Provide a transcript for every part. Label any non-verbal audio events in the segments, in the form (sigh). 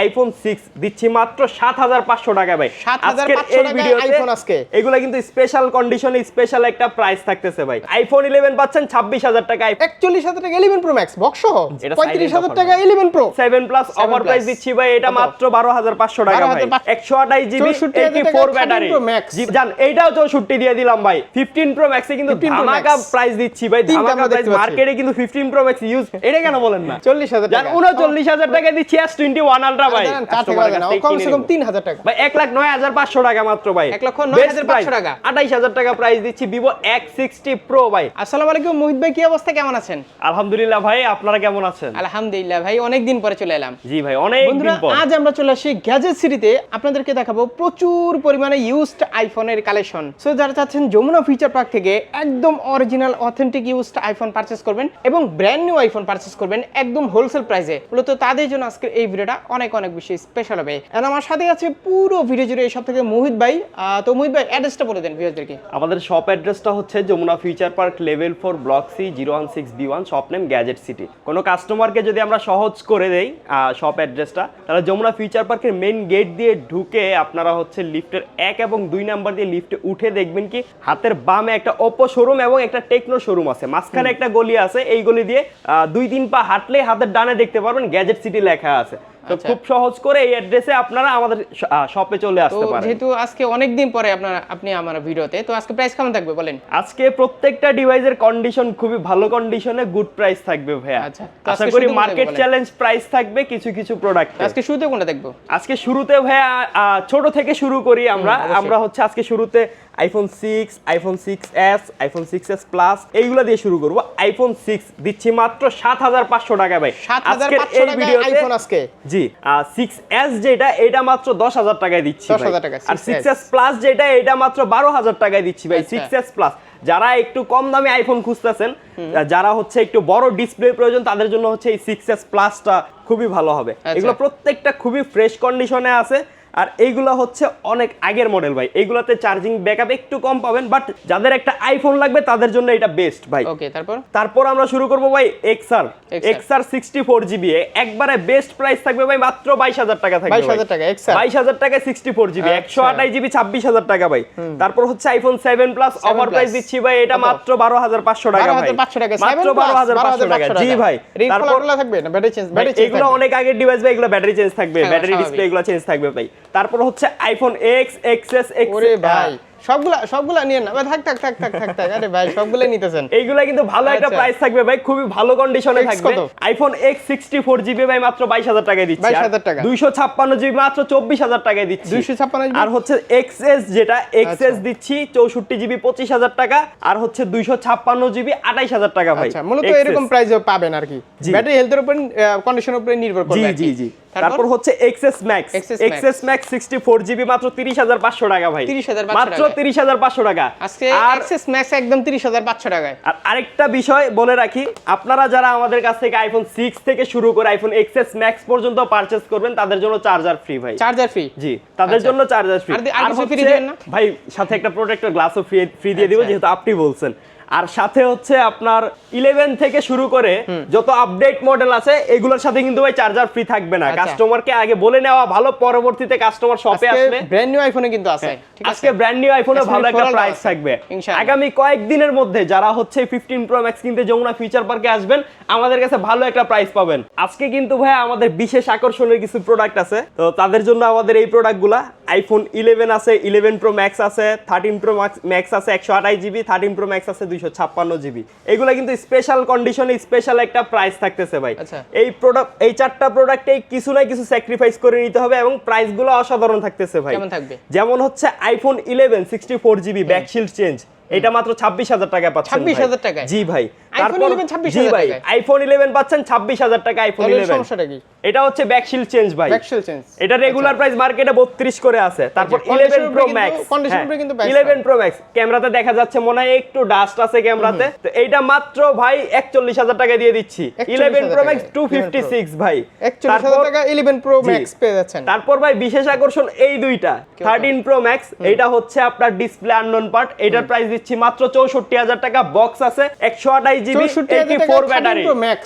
IPhone six দিচ্ছি মাত্র সাত হাজার পাঁচশো টাকা ভাই। আজকের এই ভিডিওতে আজকে। এগুলা কিন্তু স্পেশাল কন্ডিশনে স্পেশাল একটা প্রাইস থাকতেছে ভাই। আইফোন ইলেভেন পাচ্ছেন ছাব্বিশ হাজার টাকা। একচল্লিশ হাজার টাকা ইলেভেন প্রো ম্যাক্স বক্স সহ? পঁয়ত্রিশ হাজার টাকা eleven pro seven plus offer price দিচ্ছি ভাই এটা মাত্র বারো হাজার পাঁচশো টাকা ভাই। একশো আঠাশ জিবি এইটি ফোর 13 ব্যাটারি। জান এইটাও চৌষট্টি দিয়ে দিলাম ভাই। ফিফটিন প্রো ম্যাক্সে কিন্তু 15 Pro ধামাকা প্রাইস দিচ্ছি ভাই। ধামাকা প্রাইস মার্কেটে কিন্তু ফিফটিন প্রো ম্যাক্স ইউজ এটা কেন বলেন না? চল্লিশ হাজার টাকা। উনচল্লিশ হাজার টাকা দিচ্ছি এস টোয়েন্টি ওয়ান আলট্রা না, কমসে কম টাকা। ভাই লাখ টাকা মাত্র ভাই। লক্ষ নয় হাজার পাঁচশো টাকা। আঠাইশ হাজার টাকা প্রাইস দিচ্ছি ভাই। আসসালামু আলাইকুম মোহিত ভাই কি অবস্থা? কেমন আছেন? আলহামদুলিল্লাহ ভাই আপনারা কেমন আছেন? আলহামদুলিল্লাহ ভাই অনেক দিন পরে চলে এলাম। জি ভাই অনেক দিন পর। আজ আমরা চলে আসি গ্যাজেট আপনাদেরকে দেখাবো প্রচুর পরিমাণে ইউজড আইফোনের কালেকশন সো যারা চাচ্ছেন যমুনা ফিচার পার্ক থেকে একদম অরিজিনাল অথেন্টিক ইউজড আইফোন করবেন এবং ব্র্যান্ড নিউ আইফোন করবেন একদম হোলসেল প্রাইসে মূলত তাদের জন্য আজকের এই ভিডিওটা অনেক অনেক বেশি স্পেশাল হবে। আর আমার সাথে আছে পুরো ভিডিও জুড়ে সব থেকে মোহিত ভাই। তো মোহিত ভাই অ্যাড্রেসটা বলে দেন ভিউয়ারদেরকে আমাদের শপ অ্যাড্রেসটা হচ্ছে Jamuna future park level four block C zero one six B one shop name gadget city কোনো কাস্টমারকে যদি আমরা সহজ করে দেই শপ অ্যাড্রেসটা তাহলে যমুনা ফিউচার পার্কের মেন গেট দিয়ে ঢুকে আপনারা হচ্ছে লিফটের এক এবং দুই নাম্বার দিয়ে লিফটে উঠে দেখবেন কি হাতের বামে একটা ওপো শোরুম এবং একটা টেকনো শোরুম আছে। মাঝখানে একটা গলি আছে এই গলি দিয়ে দুই তিন পা হাঁটলে হাতের ডানে দেখতে পারবেন গ্যাজেট সিটি লেখা আছে। তো আচ্ছা। খুব সহজ করে এই অ্যাড্রেসে আপনারা আমাদের শপে চলে আসতে পারেন। যেহেতু আজকে অনেক দিন পরে আপনার আপনি আমার ভিডিওতে তো আজকে প্রাইস কেমন থাকবে বলেন? আজকে প্রত্যেকটা ডিভাইসের কন্ডিশন খুবই ভালো কন্ডিশনে গুড প্রাইস থাকবে ভাইয়া। আচ্ছা, আশা করি মার্কেট চ্যালেঞ্জ প্রাইস থাকবে কিছু কিছু প্রোডাক্ট আজকে শুরুতে কোনটা দেখব? আজকে শুরুতে ভাইয়া ছোট থেকে শুরু করি আমরা। আমরা হচ্ছে আজকে শুরুতে iPhone six iPhone six S iPhone six S plus এইগুলো দিয়ে শুরু করব। আইফোন সিক্স দিচ্ছি মাত্র সাত হাজার পাঁচশো টাকা ভাই। সাত হাজার আজকের এই ভিডিওতে আজকে। জি সিক্স এস যেটা এটা মাত্র দশ হাজার টাকায় দিচ্ছি 10,000 ভাই। টাকা, আর 6S সিক্স এস প্লাস যেটা এটা মাত্র বারো হাজার টাকায় দিচ্ছি ভাই। সিক্স এস প্লাস যারা একটু কম দামে আইফোন খুঁজতেছেন যারা হচ্ছে একটু বড় ডিসপ্লে প্রয়োজন তাদের জন্য হচ্ছে এই সিক্স এস প্লাসটা খুবই ভালো হবে আচ্ছা। এগুলো প্রত্যেকটা খুবই ফ্রেশ কন্ডিশনে আছে আর এইগুলো হচ্ছে অনেক আগের মডেল ভাই। এইগুলোতে চার্জিং ব্যাকআপ একটু কম পাবেন বাট যাদের একটা আইফোন লাগবে তাদের জন্য এটা বেস্ট ভাই। ওকে তারপর? তারপর আমরা শুরু করব ভাই XR XR sixty four GB একবারে বেস্ট প্রাইস থাকবে ভাই মাত্র বাইশ হাজার টাকা থাকবে 22,000 টাকা, হাজার টাকায় সিক্সটি ফোর জিবি আচ্ছা। একশো আঠাশ জিবি ছাব্বিশ হাজার টাকা ভাই। তারপর হচ্ছে iPhone seven plus 7 offer price দিচ্ছি ভাই এটা মাত্র বারো হাজার পাঁচশো টাকা ভাই। 12,500 টাকা মাত্র বারো হাজার পাঁচশো টাকা। জি ভাই। তারপর থাকবে না? ব্যাটারি চেঞ্জ ব্যাটারি চেঞ্জ এগুলো অনেক আগের ডিভাইস ভাই এগুলো ব্যাটারি চেঞ্জ থাকবে। ব্যাটারি। ডিসপ্লে এগুলো চেঞ্জ থাকবে ভাই। তারপর হচ্ছে আইফোন এক্স এক্সএস এক্স ওরে ভাই সবগুলা সবগুলা নিয়ে না থাক থাক থাক থাক থাক থাক আরে ভাই নিতেছেন এইগুলা কিন্তু ভালো একটা আচ্ছা। প্রাইস থাকবে ভাই খুবই ভালো কন্ডিশনে থাকবে iPhone X sixty four GB ভাই মাত্র বাইশ হাজার টাকায় দিচ্ছি 22,000 টাকা। দুইশো ছাপ্পান্ন জিবি মাত্র চব্বিশ হাজার টাকায় দিচ্ছি 256 GB? আর হচ্ছে এক্সএস যেটা এক্সএস আচ্ছা। দিচ্ছি চৌষট্টি জিবি পঁচিশ হাজার টাকা আর হচ্ছে দুইশো ছাপ্পান্ন জিবি আঠাইশ হাজার টাকা ভাই আচ্ছা মূলত এরকম প্রাইসে পাবেন আর কি। ব্যাটারি হেলথের উপর কন্ডিশনের উপরে নির্ভর জি জি জি তারপর? হচ্ছে XS max XS max sixty four GB মাত্র তিরিশ হাজার পাঁচশো টাকা ভাই। 30,500 মাত্র টাকায়। তিরিশ হাজার পাঁচশো টাকা। আজকে অ্যাক্সেস ম্যাক্স একদম 30500 টাকায়। আর আরেকটা বিষয় বলে রাখি আপনারা যারা আমাদের কাছ থেকে আইফোন সিক্স থেকে শুরু করে আইফোন এক্সএস ম্যাক্স পর্যন্ত পারচেস করবেন তাদের জন্য চার্জার ফ্রি ভাই। চার্জার ফ্রি জি তাদের আচ্ছা। জন্য চার্জার ফ্রি আর কিছু দিবেন না? ভাই সাথে একটা প্রোটেক্টর গ্লাসও ফ্রি ফ্রি দিয়ে দিব আচ্ছা। যেহেতু আপনি বলছেন। আর সাথে হচ্ছে আপনার ইলেভেন থেকে শুরু করে যত আপডেট মডেল আছে এগুলোর সাথে কিন্তু ভাই চার্জার ফ্রি থাকবে না। আচ্ছা। কাস্টমারকে আগে বলে নেওয়া ভালো পরবর্তীতে কাস্টমার শপে আসলে ব্র্যান্ড নিউ আইফোনে কিন্তু আছে আজকে ব্র্যান্ড নিউ আইফোনে ভালো একটা প্রাইস থাকবে। আগামী কয়েকদিনের মধ্যে যারা হচ্ছে ফিফটিন প্রো ম্যাক্স কিনতে যমুনা ফিউচার পার্কে আসবেন আমাদের কাছে ভালো একটা প্রাইস পাবেন। আজকে কিন্তু ভাই আমাদের বিশেষ আকর্ষণের কিছু প্রোডাক্ট আছে। তো তাদের জন্য আমাদের এই প্রোডাক্টগুলা আইফোন ইলেভেন আছে ইলেভেন প্রো ম্যাক্স আছে থার্টিন প্রো ম্যাক্স আছে একশো আঠাশ জিবি থার্টিন প্রো ম্যাক্স আছে দুইশো ছাপ্পান্ন জিবি। এগুলো কিন্তু স্পেশাল কন্ডিশনে স্পেশাল একটা প্রাইস থাকতেছে ভাই। আচ্ছা। এই প্রোডাক্ট এই চারটা প্রোডাক্টে কিছু না কিছু স্যাক্রিফাইস করে নিতে হবে এবং প্রাইসগুলো অসাধারণ থাকতেছে ভাই। যেমন হচ্ছে iPhone eleven sixty four GB back shield change এটা মাত্র ছাব্বিশ হাজার টাকা পাচ্ছে ছাব্বিশ হাজার টাকা জি ভাই। তারপর জি ভাই আইফোন ইলেভেন পাচ্ছেন ছাব্বিশ হাজার টাকা আইফোন তাহলে ইলেভেন সমস্যাটা কি? এটা হচ্ছে ব্যাকশিল্ড চেঞ্জ ভাই। ব্যাকশেল চেঞ্জ এটা রেগুলার প্রাইস মার্কেটে বত্রিশ করে আছে। তারপর আচ্ছা, প্রো ম্যাক্স কিন্তু। প্রো ম্যাক্স ক্যামেরাতে দেখা যাচ্ছে মনে হয় একটু ডাস্ট আছে ক্যামেরাতে। তো এইটা মাত্র ভাই একচল্লিশ হাজার টাকা দিয়ে দিচ্ছি। 41,000 প্রো ম্যাক্স ভাই। 41000 টাকা 11 প্রো ম্যাক্স পেয়ে যাচ্ছেন। তারপর ভাই বিশেষ আকর্ষণ এই দুইটা। থার্টিন প্রো ম্যাক্স এটা হচ্ছে আপনার ডিসপ্লে আননোন পার্ট এটার প্রাইস দিচ্ছি মাত্র চৌষট্টি হাজার টাকা। বক্স আছে। একশো আঠাশ জিবি 64,000 এইটি টাকায় ফোর ব্যাটারি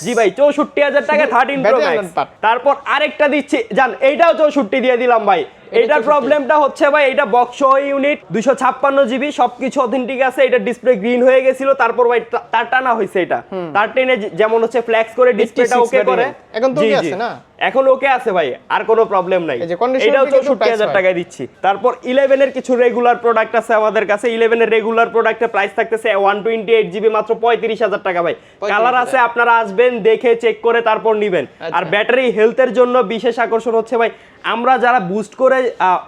জি ভাই চৌষট্টি হাজার টাকা থার্টিন প্রো ম্যাক্স তারপর আরেকটা দিচ্ছি জান এইটাও চৌষট্টি দিয়ে দিলাম ভাই। এইটার প্রবলেমটা হচ্ছে ভাই এটা বক্স ইউনিট দুইশো ছাপ্পান্ন জিবি সবকিছু অথেন্টিক আছে এটা ডিসপ্লে গ্রিন হয়ে গেছিল তারপর ভাই তার টানা হয়েছে এটা। তার টেনে যেমন হচ্ছে ফ্ল্যাক্স করে ডিসপ্লেটা ওকে করে। এখন তো। আছে না? এখন ওকে আছে ভাই আর কোনো প্রবলেম নাই। এটাও চৌষট্টি হাজার টাকায় দিচ্ছি। তারপর ইলেভেনের কিছু রেগুলার প্রোডাক্ট আছে আমাদের কাছে। ইলেভেনের রেগুলার প্রোডাক্টের প্রাইস থাকতেছে ওয়ান টোয়েন্টি এইট জিবি মাত্র পঁয়ত্রিশ হাজার টাকা ভাই। কালার আছে আপনারা আসবেন দেখে চেক করে তারপর নিবেন। আর আচ্ছা। ব্যাটারি হেলথের জন্য বিশেষ আকর্ষণ হচ্ছে ভাই আমরা যারা বুস্ট করে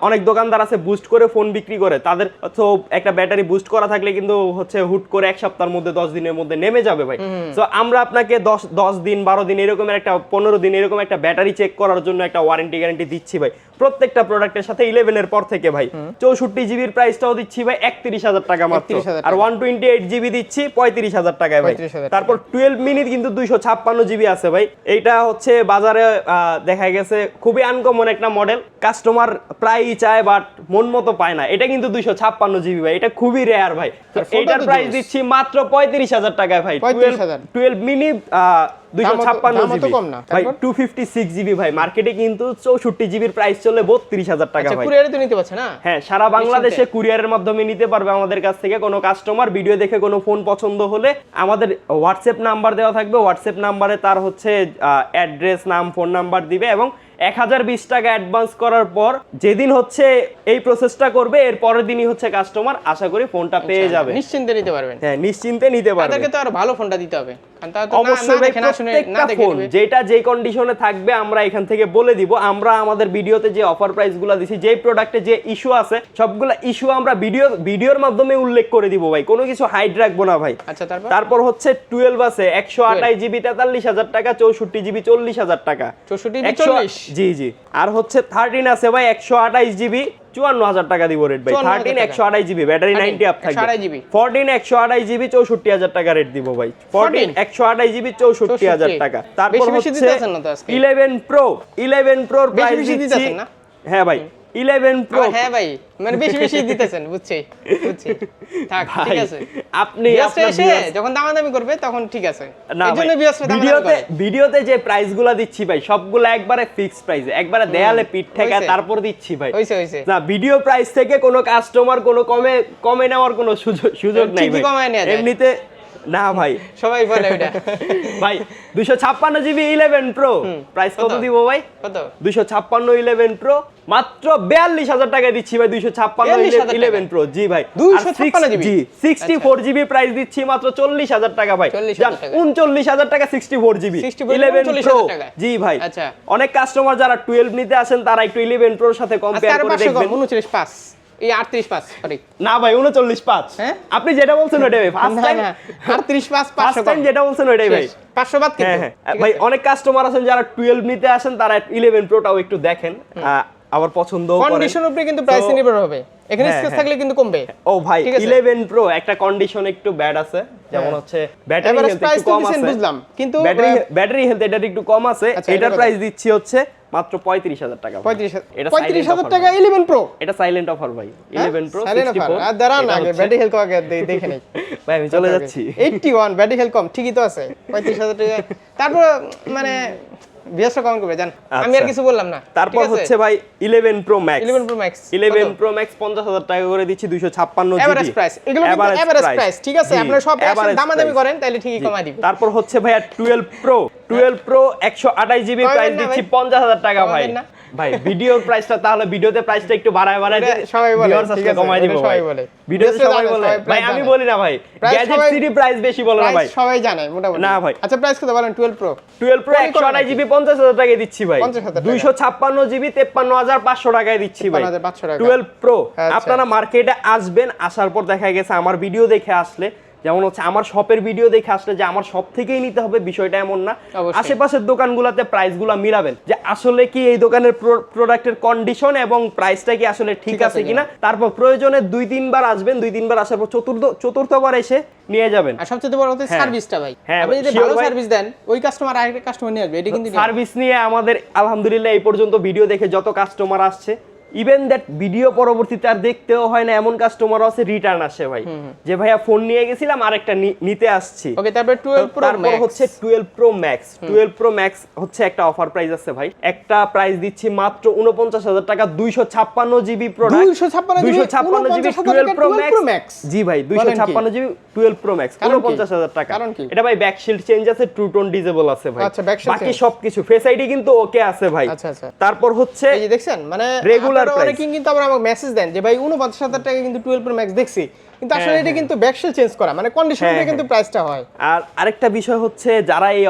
অনেক দোকানদার আছে বুস্ট করে ফোন বিক্রি করে তাদের তো একটা ব্যাটারি বুস্ট করা থাকলে কিন্তু হচ্ছে হুট করে এক সপ্তাহের মধ্যে দশ দিনের মধ্যে নেমে যাবে ভাই। তো আমরা আপনাকে দশ দশ দিন বারো দিন এরকমের একটা পনেরো দিন এরকম একটা ব্যাটারি চেক করার জন্য একটা ওয়ারেন্টি গ্যারেন্টি দিচ্ছি ভাই। প্রত্যেকটা প্রোডাক্টের সাথে ইলেভেনের পর থেকে ভাই। চৌষট্টি জিবির প্রাইসটাও দিচ্ছি ভাই একত্রিশ হাজার টাকা মাত্র। আর ওয়ান টোয়েন্টি এইট জিবি দিচ্ছি পঁয়ত্রিশ হাজার টাকায় ভাই। তারপর টুয়েলভ মিনিট কিন্তু দুইশো ছাপ্পান্ন জিবি আছে ভাই। এইটা হচ্ছে বাজারে দেখা গেছে খুবই আনকমন একটা মডেল কাস্টমার প্রায়ই চায় বাট মন মতো পায় না। এটা কিন্তু দুইশো ছাপ্পান্ন জিবি ভাই। এটা খুবই রেয়ার ভাই। এইটার প্রাইস দিচ্ছি মাত্র পঁয়ত্রিশ হাজার টাকায় ভাই। টুয়েলভ মিনি দুইশো ছাপ্পান্ন জিবি ভাই টু ফিফটি সিক্স জিবি ভাই। মার্কেটে কিন্তু চৌষট্টি জিবির প্রাইস চলে বত্রিশ হাজার টাকা আচ্ছা কুরিয়ারে তো নিতে পারছে না? হ্যাঁ সারা বাংলাদেশে কুরিয়ারের মাধ্যমে নিতে পারবে আমাদের কাছ থেকে কোনো কাস্টমার ভিডিও দেখে কোনো ফোন পছন্দ হলে আমাদের হোয়াটসঅ্যাপ নাম্বার দেওয়া থাকবে। হোয়াটসঅ্যাপ নাম্বারে তার হচ্ছে অ্যাড্রেস নাম ফোন নাম্বার দিবে এবং এক হাজার বিশ টাকা অ্যাডভান্স করার পর যেদিন হচ্ছে এই প্রসেসটা করবে এর পরের দিনই হচ্ছে কাস্টমার আশা করি ফোনটা পেয়ে যাবে। নিশ্চিন্তে নিতে পারবেন। হ্যাঁ নিশ্চিন্তে নিতে পারবে। তাদেরকে তো আর ভালো ফোনটা দিতে হবে। যেটা কন্ডিশনে থাকবে আমরা এখান থেকে বলে দিব। আমরা আমাদের ভিডিওতে যে অফার দিছি প্রোডাক্টে যে ইস্যু আছে সবগুলা ইস্যু আমরা ভিডিও ভিডিওর মাধ্যমে উল্লেখ করে দিব ভাই। কোনো কিছু হাইড রাখব না ভাই। আচ্ছা তারপর? হচ্ছে টুয়েলভ আছে একশো আঠাশ জিবি তেতাল্লিশ হাজার টাকা চৌষট্টি জিবি চল্লিশ হাজার টাকা। 64 জিবি, 100 40 জি জি। আর হচ্ছে থার্টিন আছে ভাই একশো আঠাইশ জিবি চুয়ান্ন হাজার টাকা দিব রেট ভাই। থার্টিন একশো আড়াই জিবি ব্যাটারি নাইনটি আপ থাকবে। 128 GB ফোরটিন একশো আড়াই জিবি চৌষট্টি হাজার টাকা রেট দিব ভাই। ফোরটিন 14 একশো আড়াই জিবি চৌষট্টি হাজার টাকা। তারপর হচ্ছে। ইলেভেন প্রো ইলেভেন প্রোর প্রাইস? হ্যাঁ ভাই। ইলেভেন প্রো হ্যাঁ ভাই মানে বেশি বেশি দিতেছেন বুঝছি বুঝছি। থাক ঠিক আছে। আপনি এসে যখন দামাদামি করবে তখন ঠিক আছে। ভিডিওতে ভিডিওতে যে প্রাইসগুলো দিচ্ছি ভাই সবগুলো একবারে ফিক্স প্রাইস একবারে দেয়ালে পিঠ ঠেকা তারপর দিচ্ছি ভাই। হইছে হইছে। না ভিডিও প্রাইস থেকে কোনো কাস্টমার কোনো কমে কমে নেওয়ার কোনো সুযোগ সুযোগ নাই ভাই। এমনিতে না ভাই। সবাই বলে ওইটা। (laughs) ভাই দুইশো ছাপ্পান্ন জিবি ইলেভেন প্রো প্রাইস কত? দিব ভাই? কত? দুইশো ছাপ্পান্ন ইলেভেন প্রো মাত্র বিয়াল্লিশ হাজার টাকায় দিচ্ছি ভাই দুইশো ছাপ্পান্ন ইলেভেন প্রো জি ভাই। 256 GB? জি সিক্সটি ফোর জিবি? প্রাইস দিচ্ছি মাত্র চল্লিশ হাজার টাকা ভাই। 40,000 জান, টাকা। উনচল্লিশ হাজার টাকা sixty four GB 64 eleven pro জি ভাই। আচ্ছা। অনেক কাস্টমার যারা টুয়েলভ নিতে আসেন তারা একটু ইলেভেন প্রোর সাথে কম্পেয়ার করে দেখবেন। উনচল্লিশ পাঁচ। এই আটত্রিশ পাঁচ সরি না ভাই উনচল্লিশ পাঁচ। হ্যাঁ? আপনি যেটা বলছেন ওইটাই ভাই। ফার্স্ট টাইম না আটত্রিশ পাঁচ ফার্স্ট পাঁচশো টাইম যেটা বলছেন ওইটাই ভাই। শেষ। পাঁচশো বাদ কিন্তু। হ্যাঁ। হ্যাঁ ভাই অনেক কাস্টমার আছেন যারা টুয়েলভ নিতে আসেন তারা ইলেভেন প্রোটাও একটু দেখেন। আবার পছন্দ কন্ডিশন উপরে কিন্তু প্রাইস নির্ভর হবে। এখানে স্পেস হ্যাঁ। থাকলে কিন্তু কমবে। ও ভাই ঠিক আছে। ইলেভেন প্রো একটা কন্ডিশন একটু ব্যাড আছে। যেমন হ্যাঁ। হচ্ছে ব্যাটারি হেলথ একটু কম আছে। বুঝলাম। কিন্তু, ব্যাটারি ব্যাটারি হেলথ এটার একটু কম আছে। এটার প্রাইস দিচ্ছি হচ্ছে মাত্র পঁয়ত্রিশ হাজার টাকা ভাই। পঁয়ত্রিশ এটা পঁয়ত্রিশ silent হাজার offer টাকা ভাই। ইলেভেন প্রো এটা সাইলেন্ট অফার ভাই। ইলেভেন প্রো সাইলেন্ট অফার আর দাঁড়ান আগে ব্যাটারি হেলথ আগে দেখে নেই। (laughs) ভাই আমি চলে যাচ্ছি। এইটটি ওয়ান ব্যাটারি হেলথ কম। ঠিকই তো আছে। পঁয়ত্রিশ হাজার টাকা। তারপর মানে বিয়াসটা কম করবে জান। আমি আর আচ্ছা। কিছু বললাম না। তারপর হচ্ছে ভাই eleven pro max eleven pro max eleven pro max পঞ্চাশ হাজার টাকা করে দিচ্ছি দুইশো ছাপ্পান্ন এভারেজ প্রাইস এগুলো কিন্তু এভারেজ প্রাইস ঠিক আছে? আপনারা সব দামাদামি করেন তাহলে ঠিকই কমাই দিব। তারপর হচ্ছে ভাইয়া টুয়েলভ প্রো টুয়েলভ প্রো একশো আঠাশ জিবি কমাবেন প্রাইস দিচ্ছি ভাই? পঞ্চাশ হাজার টাকা ভাই? ভাই ভিডিওর প্রাইসটা তাহলে ভিডিওতে প্রাইসটা একটু বাড়ায় বাড়ায় সবাই বলে, ঠিক কমাই দিব সবাই বলে। ভিডিওতে সবাই বলে ভাই আমি বলি না ভাই গ্যাজেট সিটি প্রাইস বেশি বলে না ভাই সবাই জানে মোটামুটি না ভাই। আচ্ছা প্রাইস কত বলেন 12 প্রো টুয়েলভ প্রো কমই একশো করো আঠাশ নাকি? জিবি পঞ্চাশ হাজার টাকায় দিচ্ছি ভাই 50,000 টাকা। দুইশো ছাপ্পান্ন জিবি তেপ্পান্ন হাজার পাঁচশো টাকায় দিচ্ছি ভাই 53,500 টাকা। টুয়েলভ প্রো আচ্ছা। আপনারা মার্কেটে আসবেন আসার পর দেখা গেছে আমার ভিডিও দেখে আসলে যেমন হচ্ছে আমার শপের ভিডিও দেখে আসলে যে আমার শপ থেকেই নিতে হবে বিষয়টা এমন না। আশেপাশের দোকানগুলোতে প্রাইসগুলো মিলাবেন। যে আসলে কি এই দোকানের প্রোডাক্টের কন্ডিশন এবং প্রাইসটা কি আসলে ঠিক আছে কিনা। তারপর প্রয়োজনে দুই তিনবার আসবেন দুই তিনবার আসার পর চতুর্থ চতুর্থবার এসে নিয়ে যাবেন। আর সবচেয়ে বড় কথা হ্যাঁ। সার্ভিসটা ভাই। হ্যাঁ, আপনি যদি ভালো সার্ভিস দেন ওই কাস্টমার আরেকটা কাস্টমার নিয়ে আসবে এটা কিন্তু সার্ভিস নিয়ে আমাদের আলহামদুলিল্লাহ এই পর্যন্ত ভিডিও দেখে যত কাস্টমার আসছে ইভেন দ্যাট ভিডিও পরবর্তীতে আর দেখতেও হয় না এমন কাস্টমারও আছে রিটার্ন আসে ভাই। যে ভাইয়া ফোন নিয়ে গেছিলাম আরেকটা নিতে আসছি। ওকে তারপর 12 প্রো তারপর হচ্ছে 12 প্রো ম্যাক্স 12 প্রো ম্যাক্স হচ্ছে একটা অফার প্রাইস আছে ভাই। একটা প্রাইস দিচ্ছি মাত্র 49000 টাকা 256 GB product 256 GB, 256 GB 12 pro 12 Pro Max? Max জি ভাই 256 জিবি 12 প্রো ম্যাক্স 49000 টাকা। কারণ কি? এটা ভাই ব্যাক শিল্ড চেঞ্জ আছে ট্রু টোন ডিজেবল আছে ভাই। আচ্ছা, back shield বাকি সবকিছু ফেস আইডি কিন্তু ওকে আছে ভাই। আচ্ছা, আচ্ছা। তারপর হচ্ছে এই যে দেখছেন মানে Regular অনেকেই কিন্তু আবার আমাকে মেসেজ দেন যে ভাই 49000 টাকা কিন্তু 12 প্রো ম্যাক্স দেখছি। কিন্তু আসলে হ্যাঁ, এটা হ্যাঁ। কিন্তু ব্যাকশেল চেঞ্জ করা। মানে কন্ডিশন হ্যাঁ, কিন্তু। প্রাইসটা হয়। আর আরেকটা বিষয় হচ্ছে যারা এই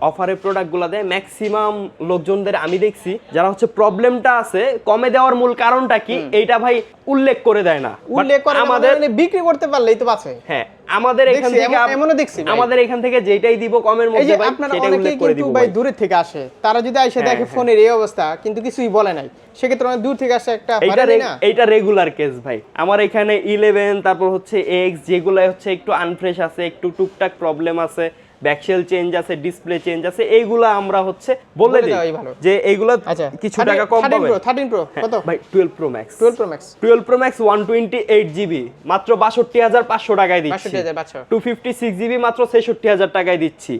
অফার প্রোডাক্টগুলো দেয় ম্যাক্সিমাম লোকজনদের আমি দেখছি যারা হচ্ছে প্রবলেমটা আছে কমে দেওয়ার মূল কারণটা কি? এইটা ভাই উল্লেখ করে দেয় না। উল্লেখ করে আমাদের আমাদের বিক্রি করতে পারলেই তো বাঁচে। হ্যাঁ আমাদের এখান থেকে এমন- এমনও দেখছি আমাদের এখান থেকে যেটাই দিব কমের মধ্যে ভাই সেটাই উল্লেখ করে কিন্তু দিব ভাই। দূরের থেকে আসে। তারা যদি এসে দেখে ফোনের এই অবস্থা কিন্তু কিছুই বলে নাই। সেক্ষেত্রে অনেক দূর থেকে আসে একটা এইটা এইটা রেগুলার কেস ভাই। আমার এখানে ইলেভেন তারপর হচ্ছে এক্স যেগুলো হচ্ছে একটু আনফ্রেশ আছে একটু টুকটাক প্রবলেম আছে। ব্যাকশেল চেঞ্জ আছে ডিসপ্লে চেঞ্জ আছে এইগুলো আমরা হচ্ছে বলে দিই যে এইগুলো আচ্ছা কিছু টাকা কম 13 পাবে। প্রো 13 প্রো হ্যাঁ, কত? ভাই 12 pro max 12 pro max 12 pro max 128 GB মাত্র 62500 টাকায় দিচ্ছি। 62500 256 জিবি মাত্র 66000 টাকায় দিচ্ছি।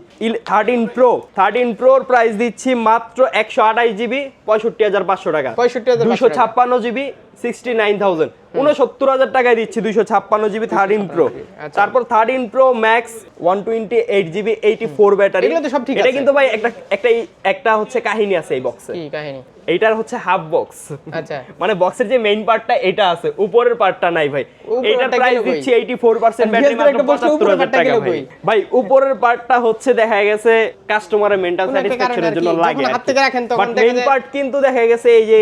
13 প্রো 13 প্রোর প্রাইস দিচ্ছি মাত্র 128 জিবি 65500 টাকা। 65,500 256 জিবি 69000 69000 টাকায় দিচ্ছি 256 জিবি 13 প্রো আচ্ছা। তারপর 13 প্রো ম্যাক্স 128 জিবি 84 ব্যাটারি এগুলো তো সব ঠিক এটা কিন্তু ভাই একটা একটা একটা হচ্ছে কাহিনী আছে এই বক্সে কাহিনী? এইটার হচ্ছে হাফ বক্স আচ্ছা। মানে বক্সের যে মেইন পার্টটা এটা আছে। উপরের পার্টটা নাই ভাই। প্রাইস? দিচ্ছি 84% ব্যাটারি মাত্র বলছে উপরের 75000 টাকা ভাই। ভাই উপরের পার্টটা হচ্ছে দেখা গেছে কাস্টমারের মেন্টাল স্যাটিসফ্যাকশনের জন্য লাগে হাত থেকে রাখেন তখন বাট দেখা মেইন পার্ট কিন্তু দেখা গেছে এই যে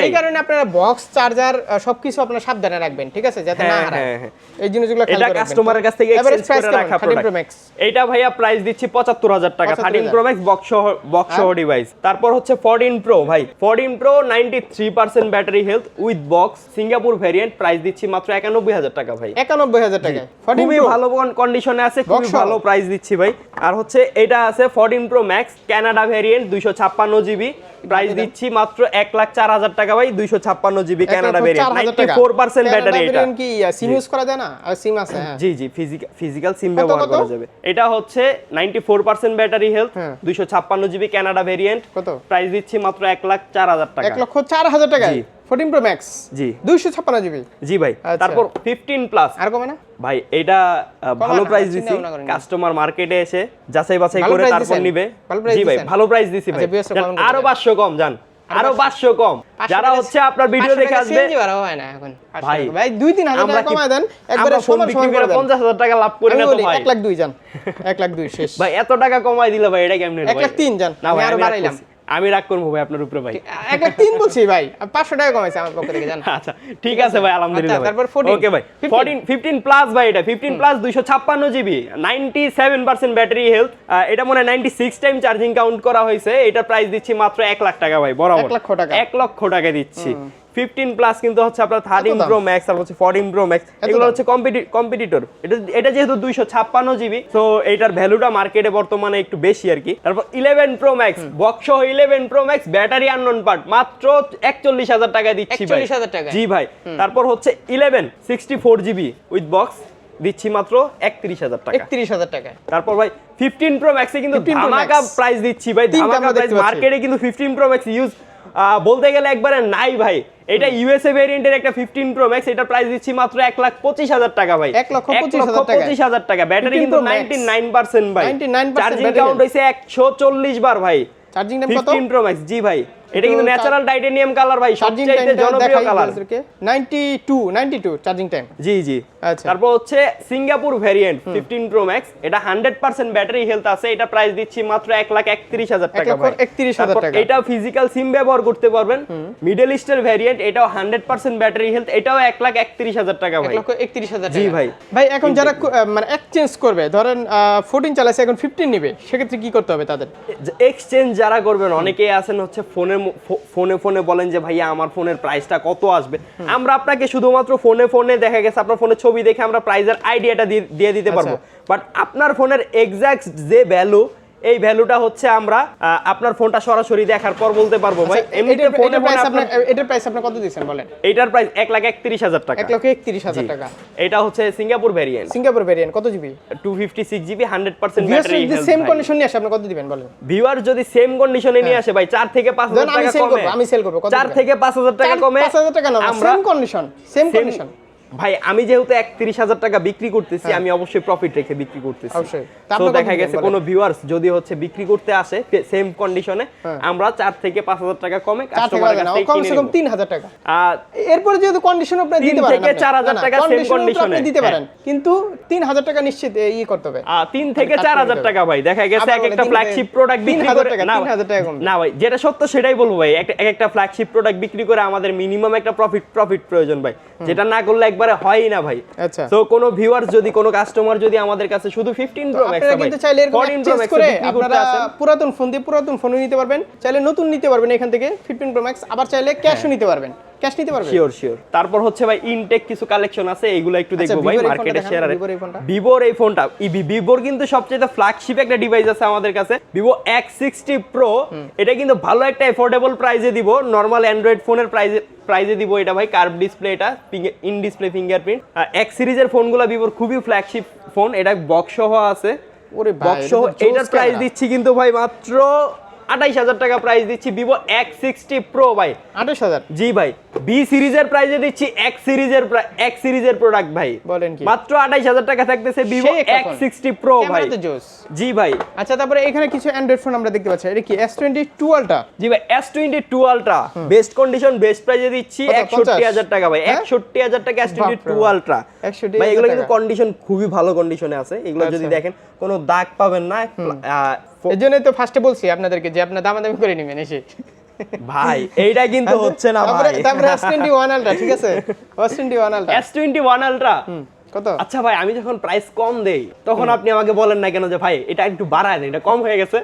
এই কারণে আপনারা বক্স চার্জার সবকিছু আপনারা সাবধানে রাখবেন ঠিক আছে? যাতে না হ্যাঁ, হারায়। হ্যাঁ, হ্যাঁ। এই জিনিসগুলো এটা কাস্টমারের কাছ থেকে এক্সচেঞ্জ করে রাখা 13 Pro প্রোডাক্ট? এইটা ভাইয়া প্রাইস দিচ্ছি 75000 টাকা। 13 প্রো ম্যাক্স বক্স সহ বক্স সহ ডিভাইস তারপর হচ্ছে 14 প্রো ভাই। 14 pro 93% battery health with box Singapore variant price দিচ্ছি মাত্র 91000 টাকা ভাই। 91000 টাকা 14 খুবই Pro? ভালো কন্ডিশনে আছে খুবই ভালো প্রাইস দিচ্ছি ভাই। আর হচ্ছে এটা আছে 14 pro max Canada variant 256 GB price দিচ্ছি মাত্র এক লাখ চার হাজার টাকা ভাই দুইশো ছাপ্পান্ন জিবি চার ভেরিয়েন্ট। ফোর পার্সেন্ট ব্যাটারি এটা। কি? সিম ইউজ করা যায় না? সিম আছে হ্যাঁ। জি জি ফিজিক্যাল সিম ব্যবহার করা যাবে। এটা হচ্ছে ninety four percent battery health. দুইশো ছাপ্পান্ন জিবি কানাডা ভেরিয়েন্ট কত? প্রাইস দিচ্ছি মাত্র এক লাখ চার হাজার টাকা। এক লক্ষ চার হাজার টাকা। ফোরটিন প্রো ম্যাক্স জি। দুইশো ছাপ্পান্ন জিবি জি ভাই। আচ্ছা। তারপর ফিফটিন প্লাস আর কমে না? ভাই এটা ভালো প্রাইস দিছি। কাস্টমার মার্কেটে এসে যাচাই বাছাই করে তারপর নিবে। জি ভাই ভালো প্রাইস দিছি ভাই। আচ্ছা, জান, করে আরও দেন। পাঁচশো কম জান। আরও পাঁচশো কম। যারা হচ্ছে আপনার ভিডিও দেখে আসবে হয় না এখন। ভাই, ভাই দুই তিন হাজার টাকা কমায় দেন। একবারে সমান সমান করে করে দেন। পঞ্চাশ হাজার টাকা লাভ করি না তো ভাই। এক লাখ দুই যান (laughs) এক লাখ দুই শেষ। ভাই এত টাকা কমাই দিলে ভাই এটা কেমনে এক লাখ তিন যান, না আমি ভাই আরও বাড়াইলাম। আমি রাগ করব ভাই আপনার উপরে ভাই। এক লাখ তিন বলছি ভাই পাঁচশো টাকা কমাইছে আমার পক্ষ থেকে জান। আচ্ছা ঠিক আছে ভাই আলহামদুলিল্লাহ আচ্ছা, তারপর 14 ওকে ভাই 15 14 15 প্লাস ভাই এটা 15 প্লাস 256 জিবি 97% ব্যাটারি হেলথ এটা মনে হয় 96 টাইম চার্জিং কাউন্ট করা হয়েছে এটা প্রাইস দিচ্ছি মাত্র এক লাখ টাকা ভাই বরাবর। এক লক্ষ টাকা। 1 লক্ষ টাকা দিচ্ছি। 15 প্লাস কিন্তু হচ্ছে আপনার 13 প্রো ম্যাক্স আর হচ্ছে 14 প্রো ম্যাক্স এগুলো হচ্ছে কম্পিটিটর এটা এটা যেহেতু 256 জিবি তো এটার ভ্যালুটা মার্কেটে বর্তমানে একটু বেশি আর কি। তারপর 11 প্রো ম্যাক্স বক্স সহ 11 pro max battery unknown part মাত্র 41000 টাকা দিচ্ছি ভাই। 41,000 টাকায়? জি ভাই। তারপর হচ্ছে 11 64 জিবি উইথ বক্স দিচ্ছি মাত্র 31000 টাকা। একত্রিশ হাজার টাকায়। তারপর ভাই 15 প্রো ম্যাক্সে কিন্তু 15 ধামাকা প্রাইস দিচ্ছি ভাই। ধামাকা প্রাইস মার্কেটে কিন্তু 15 প্রো ম্যাক্স ইউজ বলতে গেলে একবারে নাই ভাই। এটা ইউএসএ ভেরিয়েন্টের একটা 15 প্রো ম্যাক্স এটা প্রাইস দিচ্ছি মাত্র 1 লাখ 25 হাজার টাকা ভাই। এক লক্ষ 25,000 টাকায়। 25 হাজার টাকা। ব্যাটারি কিন্তু Pro নাইন 99% ভাই। 99% চার্জিং কাউন্ট হইছে 140 বার ভাই। চার্জিং টাইম কত? 15 প্রো ম্যাক্স জি ভাই। এটা কিন্তু ন্যাচারাল টাইটেনিয়াম কালার ভাই সবচেয়ে জনপ্রিয় কালার 92 92 চার্জিং টাইম জি জি। আচ্ছা। তারপর হচ্ছে সিঙ্গাপুর ভ্যারিয়েন্ট 15 প্রো ম্যাক্স এটা 100% ব্যাটারি হেলথ আছে এটা প্রাইস দিচ্ছি মাত্র 1 লাখ 31 হাজার এক টাকা ভাই। 31,000 টাকা। এটা ফিজিক্যাল সিম ব্যবহার করতে পারবেন। মিডল ইস্টের ভ্যারিয়েন্ট এটাও 100% ব্যাটারি হেলথ এটাও 1 লাখ 31 হাজার টাকা এক ভাই লক্ষ একত্রিশ হাজার জি ভাই। ভাই এখন যারা মানে এক্সচেঞ্জ করবে ধরেন ফোরটিন চালাইছে এখন ফিফটিন নিবে সেক্ষেত্রে কি করতে হবে তাদের? এক্সচেঞ্জ যারা করবেন অনেকেই আছেন হচ্ছে ফোনে ফোনে ফোনে বলেন যে ভাইয়া আমার ফোনের প্রাইসটা কত আসবে? আমরা আপনাকে শুধুমাত্র ফোনে ফোনে দেখা গেছে আপনার ফোনের ছবি দেখে আমরা প্রাইসের আইডিয়াটা দিয়ে দিতে পারব। বাট আপনার ফোনের এক্সাক্ট যে ভ্যালু এই ভ্যালুটা হচ্ছে আমরা আপনার ফোনটা সরাসরি দেখার পর বলতে পারব ভাই। আচ্ছা, এমনিতে এটার- ফোনে এটার এটার প্রাইস আপনি কত দিচ্ছেন বলেন? এইটার প্রাইস এক লাখ একত্রিশ হাজার টাকা। এক লক্ষ একত্রিশ হাজার। টাকা। এটা হচ্ছে সিঙ্গাপুর ভ্যারিয়েন্ট সিঙ্গাপুর ভেরিয়েন্ট কত GB two fifty six GB hundred percent battery same condition নিয়ে আসে আপনি কত দিবেন বলেন? ভিউয়ার যদি সেম কন্ডিশনে নিয়ে আসে ভাই চার থেকে পাঁচ হাজার ধরেন আমি টাকা সেল কমে। আমি সেল করব কত চার থেকে পাঁচ হাজার টাকা কমে। পাঁচ হাজার টাকা না সেম কন্ডিশন সেম কন্ডিশন ভাই আমি যেহেতু একত্রিশ হাজার টাকা বিক্রি করতেছি আমি অবশ্যই প্রফিট রেখে বিক্রি করতেছি। হ্যাঁ। তা দেখা গেছে? কোনো ভিউয়ার্স যদি হচ্ছে বিক্রি করতে আসে সেম কন্ডিশনে হ্যাঁ। আমরা চার থেকে পাঁচ হাজার টাকা কমে কাস্টমারের কাছ থেকে কমসে কম তিন হাজার টাকা। আর এরপরে যেহেতু কন্ডিশন আপনি দিতে পারেন থেকে চার হাজার টাকা condition-এ। দিতে হ্যাঁ। পারেন কিন্তু তিন হাজার টাকা নিশ্চিত ই করতে হবে। তিন থেকে চার হাজার টাকা ভাই। দেখা গেছে এক একটা ফ্ল্যাগশিপ প্রোডাক্ট বিক্রি করে না। না ভাই যেটা সত্য সেটাই বলব ভাই। এক একটা ফ্ল্যাগশিপ প্রোডাক্ট বিক্রি করে আমাদের মিনিমাম একটা প্রফিট প্রফিট প্রয়োজন ভাই। যেটা না করলে একবারে হয়ই না ভাই। আচ্ছা। তো কোনো ভিউয়ার যদি কোনো কাস্টমার যদি আমাদের কাছে শুধু 15 প্রো ম্যাক্স আপনারা কিন্তু চাইলে এরকম 14 প্রো exchange ম্যাক্স করে আপনারা পুরাতন ফোন দিয়ে পুরাতন ফোনও নিতে পারবেন। চাইলে নতুন নিতে পারবেন এখান থেকে ফিফটিন প্রো ম্যাক্স আবার চাইলে ক্যাশও নিতে পারবেন। ক্যাশ নিতে পারবেন শিওর শিওর তারপর হচ্ছে ভাই ইনটেক কিছু কালেকশন আছে এগুলো একটু আচ্ছা, দেখব ভাই মার্কেটে শেয়ার। ভিভোর এই ফোনটা। ইবি ভিভোর কিন্তু সবচেয়ে ফ্ল্যাগশিপ একটা ডিভাইস আছে আমাদের কাছে ভিভো এক্স সিক্সটি প্রো এটা কিন্তু ভালো একটা এফোর্ডেবল প্রাইসে দিব নর্মাল অ্যান্ড্রয়েড ফোনের প্রাইসে প্রাইসে দিব এটা ভাই কার্ভ ডিসপ্লে এটা ইন ডিসপ্লে ফিঙ্গারপ্রিন্ট এক্স সিরিজের ফোনগুলো ভিভোর খুবই ফ্ল্যাগশিপ ফোন এটা বক্স সহ আছে। ওরে বক্স সহ এটার প্রাইস দিচ্ছি কিন্তু ভাই মাত্র আঠাইশ হাজার টাকা প্রাইস দিচ্ছি ভিভো এক্স সিক্সটি প্রো ভাই। আঠাশ হাজার? জি ভাই বি সিরিজের প্রাইজে দিচ্ছি এক সিরিজের এক সিরিজের প্রোডাক্ট ভাই। বলেন কি? মাত্র আঠাইশ হাজার টাকা থাকতেছে ভিভো ফোন। সিক্সটি প্রো ভাই। জি ভাই। আচ্ছা তারপরে এখানে কিছু অ্যান্ড্রয়েড ফোন আমরা দেখতে পাচ্ছি। এটা কি এস টোয়েন্টি টু আলটা জি ভাই S twenty two ultra best condition best প্রাইজে দিচ্ছি একষট্টি হাজার টাকা ভাই। হ্যাঁ? একষট্টি হাজার টাকা এস টোয়েন্টি টু। আলট্রা 61,000 ভাই এগুলো কিন্তু কন্ডিশন খুবই ভালো কন্ডিশনে আছে। এগুলো যদি আচ্ছা। দেখেন কোনো দাগ পাবেন না এই জন্যই তো ফার্স্টে বলছি আপনাদেরকে যে আপনার দামাদামি করে নেবেন এসে। ভাই এইটা কিন্তু হচ্ছে না ভাই। তারপরে এস টোয়েন্টি ওয়ান আলটা ঠিক আছে? S twenty one ultra S twenty one ultra কত? আচ্ছা ভাই আমি যখন প্রাইস কম দেই তখন আপনি আমাকে বলেন না কেন যে ভাই এটা একটু বাড়ায় দেন এটা কম হয়ে গেছে।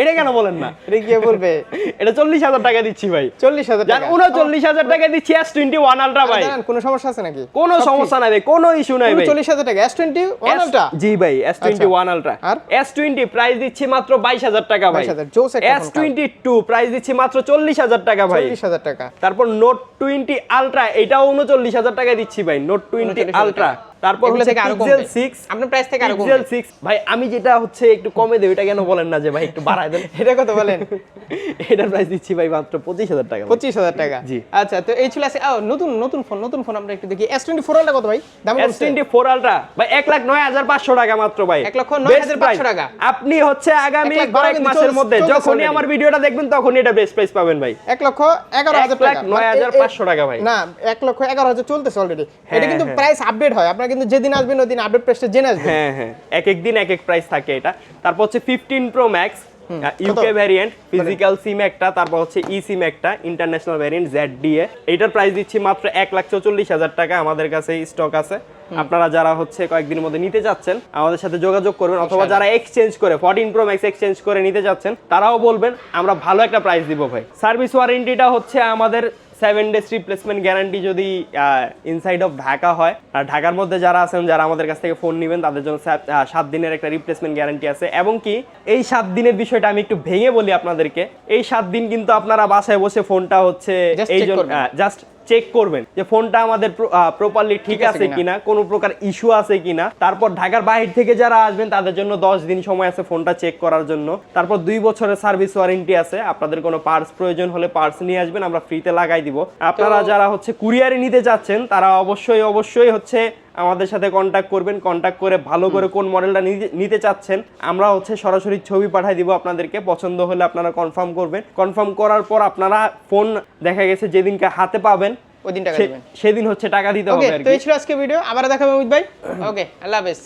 এটা কেন বলেন না? এটা কি বলবে? এটা চল্লিশ হাজার টাকা দিচ্ছি ভাই। চল্লিশ হাজার টাকা? উনচল্লিশ হাজার টাকা দিচ্ছি এস টোয়েন্টি ওয়ান আলট্রা ভাই। কোনো সমস্যা আছে নাকি? কোনো সমস্যা নাই ভাই কোনো ইস্যু নাই ভাই। চল্লিশ হাজার টাকা? এস টোয়েন্টি ওয়ান আলটা জি ভাই এস টোয়েন্টি ওয়ান আলট্রা আর? এস টোয়েন্টি প্রাইস দিচ্ছি মাত্র বাইশ হাজার টাকা ভাই। 22,000 জোস একটা এস টোয়েন্টি টু প্রাইস দিচ্ছি মাত্র চল্লিশ হাজার টাকা ভাই। চল্লিশ হাজার টাকা। তারপর নোট টোয়েন্টি আলট্রা এটাও উনচল্লিশ হাজার টাকা দিচ্ছি ভাই নোট টোয়েন্টি আলট্রা। তারপর হচ্ছে থেকে আরও কমবে। সিক্স আপনার প্রাইস থেকে আরও কমবে। পিক্সেল সিক্স ভাই আমি যেটা হচ্ছে একটু কমে দেব এটা কেন বলেন না যে ভাই একটু বাড়ায় দেন (laughs) এটা কত বলেন (laughs) এটার প্রাইস দিচ্ছি ভাই মাত্র পঁচিশ হাজার টাকা ভাই। পঁচিশ হাজার টাকা জি। আচ্ছা তো এই ছিল আছে নতুন নতুন ফোন নতুন ফোন আমরা একটু দেখি এস টোয়েন্টি ফোর আলটা কত ভাই দাম এস টোয়েন্টি ফোর আলট্রা ভাই এক লাখ নয় হাজার পাঁচশো টাকা মাত্র ভাই এক লক্ষ নয় হাজার Best price। পাঁচশো টাকা। আপনি হচ্ছে আগামী এক কয়েক মাসের মধ্যে যখনই। আমার ভিডিওটা দেখবেন তখনই এটা বেস্ট প্রাইস পাবেন ভাই এক লক্ষ এগারো এক হাজার লাখ টাকা নয় মানে হাজার এ- এ- পাঁচশো টাকা ভাই। না এক লক্ষ এগারো হাজার চলতেছে অলরেডি হ্যাঁ, এটা কিন্তু হ্যাঁ। প্রাইস আপডেট হয় আপনারা কিন্তু যেদিন আসবেন ওই দিন আপডেট প্রাইসটা জেনে আসবেন। হ্যাঁ হ্যাঁ। এক এক দিন এক এক প্রাইস থাকে এটা। তারপর হচ্ছে fifteen pro max UK variant physical SIM একটা তারপর হচ্ছে ই সিম একটা international variant Z D A এটার প্রাইস দিচ্ছি মাত্র এক লাখ চৌচল্লিশ হাজার টাকা আমাদের কাছে স্টক আছে। আপনারা যারা হচ্ছে কয়েকদিনের মধ্যে নিতে চাচ্ছেন আমাদের সাথে যোগাযোগ করবেন অথবা যারা এক্সচেঞ্জ করে ফোরটিন প্রো ম্যাক্স এক্সচেঞ্জ করে নিতে চাচ্ছেন তারাও বলবেন আমরা ভালো একটা প্রাইস দিব ভাই। সার্ভিস ওয়ারেন্টিটা হচ্ছে আমাদের সেভেন ডেজ রিপ্লেসমেন্ট গ্যারান্টি যদি ইনসাইড অফ ঢাকা হয় আর ঢাকার মধ্যে যারা আছেন যারা আমাদের কাছ থেকে ফোন নেবেন তাদের জন্য সাত- দিনের একটা রিপ্লেসমেন্ট গ্যারান্টি আছে। এবং কি এই সাত দিনের বিষয়টা আমি একটু ভেঙে বলি আপনাদেরকে। এই সাত দিন কিন্তু আপনারা বাসায় বসে ফোনটা হচ্ছে এই জন্য জাস্ট চেক করবেন যে ফোনটা আমাদের প্রপারলি ঠিক আছে। কিনা। কোনো প্রকার ইস্যু আছে কিনা। তারপর ঢাকার বাহির থেকে যারা আসবেন তাদের জন্য দশ দিন সময় আছে ফোনটা চেক করার জন্য। তারপর দুই বছরের সার্ভিস ওয়ারেন্টি আছে। আপনাদের কোনো পার্স প্রয়োজন হলে পার্স নিয়ে আসবেন আমরা ফ্রিতে লাগাই দিব। আপনারা যারা হচ্ছে কুরিয়ারে নিতে যাচ্ছেন তারা অবশ্যই অবশ্যই হচ্ছে আমাদের সাথে কন্ট্যাক্ট করবেন কন্ট্যাক্ট করে ভালো করে কোন মডেলটা নিতে- চাচ্ছেন আমরা হচ্ছে সরাসরি ছবি পাঠিয়ে দিব আপনাদেরকে পছন্দ হলে আপনারা কনফার্ম করবেন। কনফার্ম করার পর আপনারা ফোন দেখা গেছে যেদিনকে হাতে পাবেন ওই দিন টাকা দিবেন সেদিন হচ্ছে টাকা দিতে হবে তো এই ছিল আজকে ভিডিও আবার দেখাবো অমিত ভাই। ওকে আল্লাহ হাফেজ।